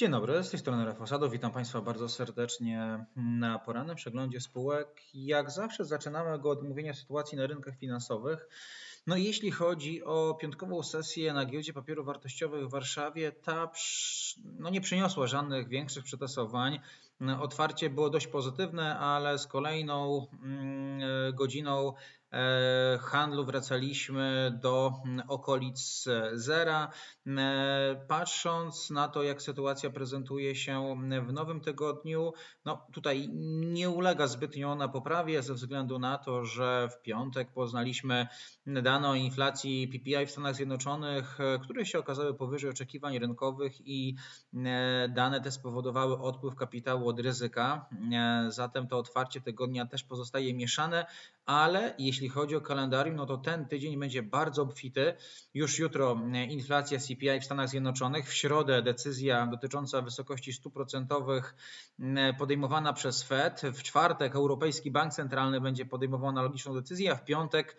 Dzień dobry, z tej strony Rafał Sadow. Witam Państwa bardzo serdecznie na porannym przeglądzie spółek. Jak zawsze zaczynamy go od mówienia sytuacji na rynkach finansowych. No jeśli chodzi o piątkową sesję na giełdzie papierów wartościowych w Warszawie, ta no nie przyniosła żadnych większych przetasowań. Otwarcie było dość pozytywne, ale z kolejną mm, godziną E, handlu wracaliśmy do mm, okolic zera. E, patrząc na to, jak sytuacja prezentuje się w nowym tygodniu, no tutaj nie ulega zbytnio na poprawie ze względu na to, że w piątek poznaliśmy dane o inflacji PPI w Stanach Zjednoczonych, które się okazały powyżej oczekiwań rynkowych i e, dane te spowodowały odpływ kapitału od ryzyka. Zatem to otwarcie tygodnia też pozostaje mieszane, ale jeśli chodzi o kalendarium, no to ten tydzień będzie bardzo obfity. Już jutro e, inflacja CPI w Stanach Zjednoczonych, w środę decyzja dotycząca wysokości stóp procentowych e, podejmowana przez Fed, w czwartek Europejski Bank Centralny będzie podejmował analogiczną decyzję, a w piątek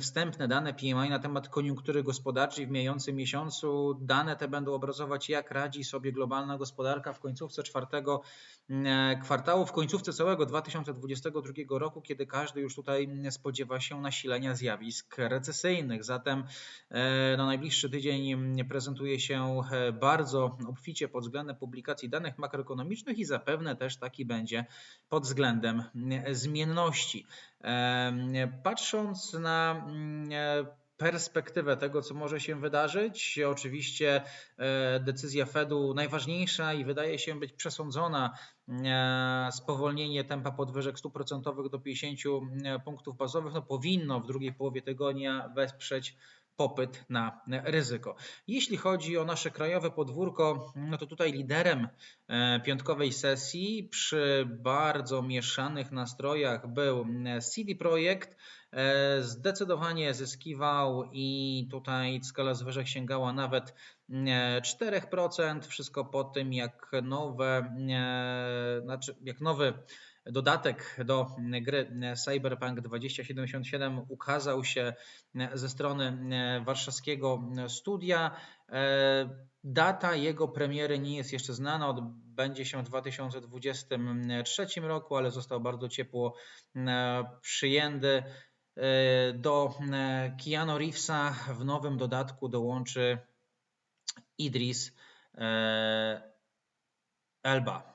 wstępne dane PMI na temat koniunktury gospodarczej w mijającym miesiącu. Dane te będą obrazować, jak radzi sobie globalna gospodarka w końcówce czwartego e, kwartału, w końcówce całego 2022 roku, kiedy każdy już tutaj spodziewa się nasilenia zjawisk recesyjnych. Zatem e, na najbliższy tydzień prezentuje się e, bardzo obficie pod względem publikacji danych makroekonomicznych i zapewne też taki będzie pod względem zmienności. Patrząc na perspektywę tego, co może się wydarzyć. Oczywiście e, decyzja Fedu najważniejsza i wydaje się być przesądzona e, spowolnienie tempa podwyżek stóp procentowych do 50 e, punktów bazowych no powinno w drugiej połowie tygodnia wesprzeć popyt na ryzyko. Jeśli chodzi o nasze krajowe podwórko, no to tutaj liderem piątkowej sesji przy bardzo mieszanych nastrojach był CD Projekt zdecydowanie zyskiwał i tutaj skala zwyżek sięgała nawet 4%. E, Wszystko po tym, jak nowe, e, znaczy jak nowy dodatek do gry Cyberpunk 2077 ukazał się ze strony warszawskiego studia. Data jego premiery nie jest jeszcze znana, odbędzie się w 2023 roku, ale został bardzo ciepło przyjęty. E, do e, Keanu Reevesa w nowym dodatku dołączy Idris e, Elba.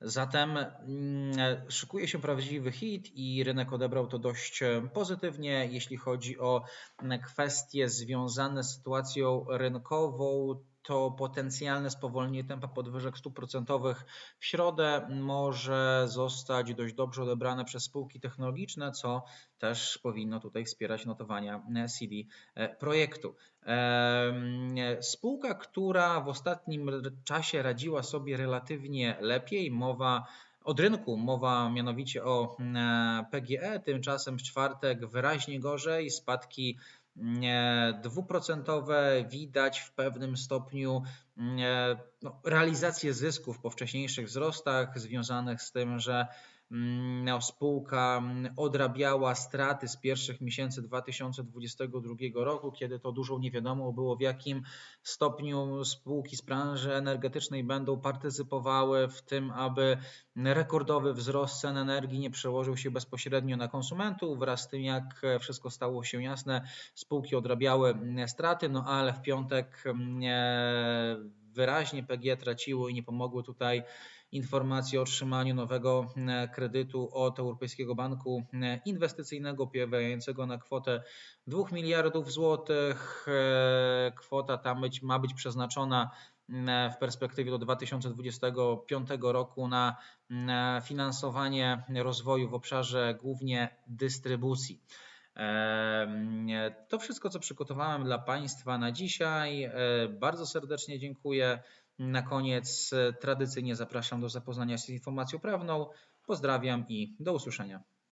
Zatem mm, szykuje się prawdziwy hit i rynek odebrał to dość pozytywnie, jeśli chodzi o kwestie związane z sytuacją rynkową to potencjalne spowolnienie tempa podwyżek stóp procentowych w środę może zostać dość dobrze odebrane przez spółki technologiczne, co też powinno tutaj wspierać notowania CD projektu. Spółka, która w ostatnim czasie radziła sobie relatywnie lepiej, mowa od rynku, mowa mianowicie o PGE, tymczasem w czwartek wyraźnie gorzej, spadki dwuprocentowe widać w pewnym stopniu no, realizację zysków po wcześniejszych wzrostach związanych z tym, że Mm, spółka mm, odrabiała straty z pierwszych miesięcy 2022 roku, kiedy to dużo nie wiadomo było w jakim stopniu spółki z branży energetycznej będą partycypowały w tym, aby rekordowy wzrost cen energii nie przełożył się bezpośrednio na konsumentów. Wraz z tym, jak wszystko stało się jasne, spółki odrabiały mm, straty, no ale w piątek wyraźnie PG traciło i nie pomogły tutaj informacje o otrzymaniu nowego e, kredytu od Europejskiego Banku e, Inwestycyjnego pojawiającego na kwotę 2 miliardów złotych. E, kwota ta być, ma być przeznaczona w perspektywie do 2025 roku na finansowanie rozwoju w obszarze głównie dystrybucji. To wszystko, co przygotowałem dla Państwa na dzisiaj. Bardzo serdecznie dziękuję. Na koniec tradycyjnie zapraszam do zapoznania się z informacją prawną. Pozdrawiam i do usłyszenia.